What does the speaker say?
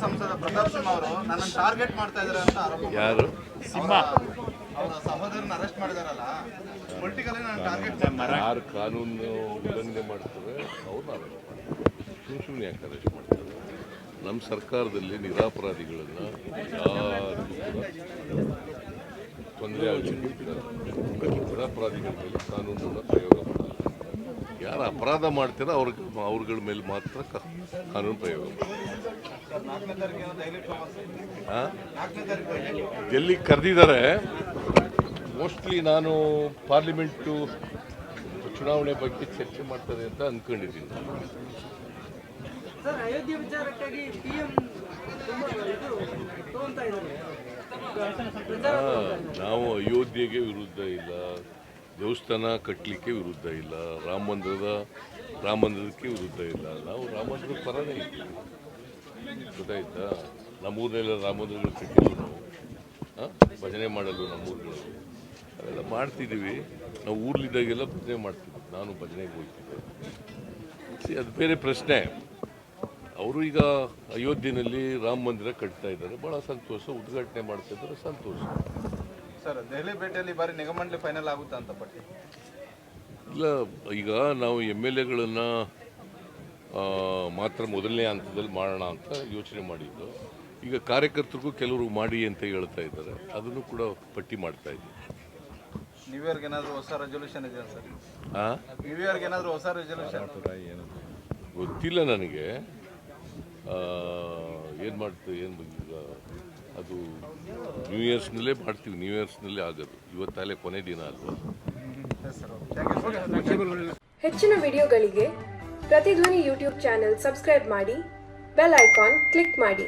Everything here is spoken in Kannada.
ಸಂಸದ ಪ್ರತಾಪ್ ಸಿಂಹ ಅವರು ನನ್ನನ್ನು ಟಾರ್ಗೆಟ್ ಮಾಡ್ತಾ ಇದ್ದಾರೆ ಅಂತ ಆರೋಪ ಯಾರು? ಸಿಂಹ. ಅವರ ಸಹೋದರನ ಅರೆಸ್ಟ್ ಮಾಡಿದಾರಲ್ಲ ಪೊಲಿಟಿಕಲಿ ನಾನು ಟಾರ್ಗೆಟ್ ಯಾರು ಕಾನೂನು ಉಲ್ಲಂಘನೆ ಮಾಡ್ತಾರೆ ಅವ್ರನ್ನ ಅರೆಸ್ಟ್ ಮಾಡ್ತಾರೆ ಸುಮ್ಮನೆ ಸುಮ್ಮನೆ ಯಾಕೆ ಅರೆಸ್ಟ್ ಮಾಡ್ತಾರೆ ನಮ್ಮ ಸರ್ಕಾರದಲ್ಲಿ ನಿರಾಪರಾಧಿಗಳನ್ನು ಯಾರು ತೊಂದರೆ ಆಗಲಿಕ್ಕೆ ನಿರಾಪರಾಧಿಗಳ ಮೇಲೆ ಕಾನೂನು ಅಪರಾಧ ಮಾಡ್ತೀರ ಅವ್ರಿಗೆ ಅವ್ರಗಳ ಮೇಲೆ ಮಾತ್ರ ಕಾನೂನು ಪ್ರಯೋಗ. ಎಲ್ಲಿ ಕರೆದಿದ್ದಾರೆ ಮೋಸ್ಟ್ಲಿ ನಾನು ಪಾರ್ಲಿಮೆಂಟು ಚುನಾವಣೆ ಬಗ್ಗೆ ಚರ್ಚೆ ಮಾಡ್ತಾರೆ ಅಂತ ಅಂದ್ಕೊಂಡಿದ್ದೀನಿ ನಾವು ಅಯೋಧ್ಯೆಗೆ ವಿರುದ್ಧ ಇಲ್ಲ. ದೇವಸ್ಥಾನ ಕಟ್ಟಲಿಕ್ಕೆ ವಿರುದ್ಧ ಇಲ್ಲ, ರಾಮ ಮಂದಿರದ, ರಾಮ ಮಂದಿರಕ್ಕೆ ವಿರುದ್ಧ ಇಲ್ಲ. ನಾವು ರಾಮ ಮಂದಿರದ ಪರನೇ ಇದ್ದೀವಿ. ಗೊತ್ತಾಯ್ತಾ? ನಮ್ಮೂರನ್ನೆಲ್ಲ ರಾಮ ಮಂದಿರಗಳು ಕಟ್ಟಿಲ್ಲ ನಾವು? ಭಜನೆ ಮಾಡಲು ನಮ್ಮೂರುಗಳು ಅವೆಲ್ಲ ಮಾಡ್ತಿದ್ದೀವಿ. ನಾವು ಊರ್ಲಿದ್ದಾಗೆಲ್ಲ ಭಜನೆ ಮಾಡ್ತಿದ್ವಿ. ನಾನು ಭಜನೆಗೆ ಹೋಗ್ತಿದ್ದೆ. ಅದು ಬೇರೆ ಪ್ರಶ್ನೆ. ಅವರು ಈಗ ಅಯೋಧ್ಯೆಯಲ್ಲಿ ರಾಮ ಮಂದಿರ ಕಟ್ತಾ ಇದ್ದಾರೆ. ಬಹಳ ಸಂತೋಷ. ಉದ್ಘಾಟನೆ ಮಾಡ್ತಾ ಇದ್ದಾರೆ ಸಂತೋಷ. ಸರ್ ದೆಹಲಿ ಭೇಟಿಯಲ್ಲಿ ಬಾರಿ ನಿಗಮಂಡಳಿ ಫೈನಲ್ ಆಗುತ್ತಾ ಅಂತ ಪಟ್ಟಿ? ಇಲ್ಲ ಈಗ ನಾವು ಎಂ ಎಲ್ ಎಗಳನ್ನು ಮಾತ್ರ ಮೊದಲನೇ ಹಂತದಲ್ಲಿ ಮಾಡೋಣ ಅಂತ ಯೋಚನೆ ಮಾಡಿದ್ದು. ಈಗ ಕಾರ್ಯಕರ್ತರಿಗೂ ಕೆಲವರು ಮಾಡಿ ಅಂತ ಹೇಳ್ತಾ ಇದ್ದಾರೆ. ಅದನ್ನು ಕೂಡ ಪಟ್ಟಿ ಮಾಡ್ತಾ ಇದ್ದೀವಿ ನ್ಯೂ ಇಯರ್ಗೆ ಏನಾದರೂ ಹೊಸ ರೆಸೊಲ್ಯೂಷನ್ ಇದೆಯಾ ಸರ್? ಆ? ನ್ಯೂ ಇಯರ್ಗೆ ಏನಾದರೂ ಹೊಸ ರೆಸೊಲ್ಯೂಷನ್ ಗೊತ್ತಿಲ್ಲ ನನಗೆ. ಏನು ಮಾಡ್ತೀವಿ, ಏನು ಈಗ ಅದು ನ್ಯೂ ಇಯರ್ಸ್ನಲ್ಲೇ ಮಾಡ್ತೀವಿ ನ್ಯೂ ಇಯರ್ಸ್ನಲ್ಲೇ ಆಗೋದು. ಇವತ್ತಲ್ಲೇ ಕೊನೆ ದಿನ ಅಲ್ವಾ? ಹೆಚ್ಚಿನ ವಿಡಿಯೋಗಳಿಗೆ ಪ್ರತಿಧ್ವನಿ ಯೂಟ್ಯೂಬ್ ಚಾನೆಲ್ ಸಬ್ಸ್ಕ್ರೈಬ್ ಮಾಡಿ, ಬೆಲ್ ಐಕಾನ್ ಕ್ಲಿಕ್ ಮಾಡಿ.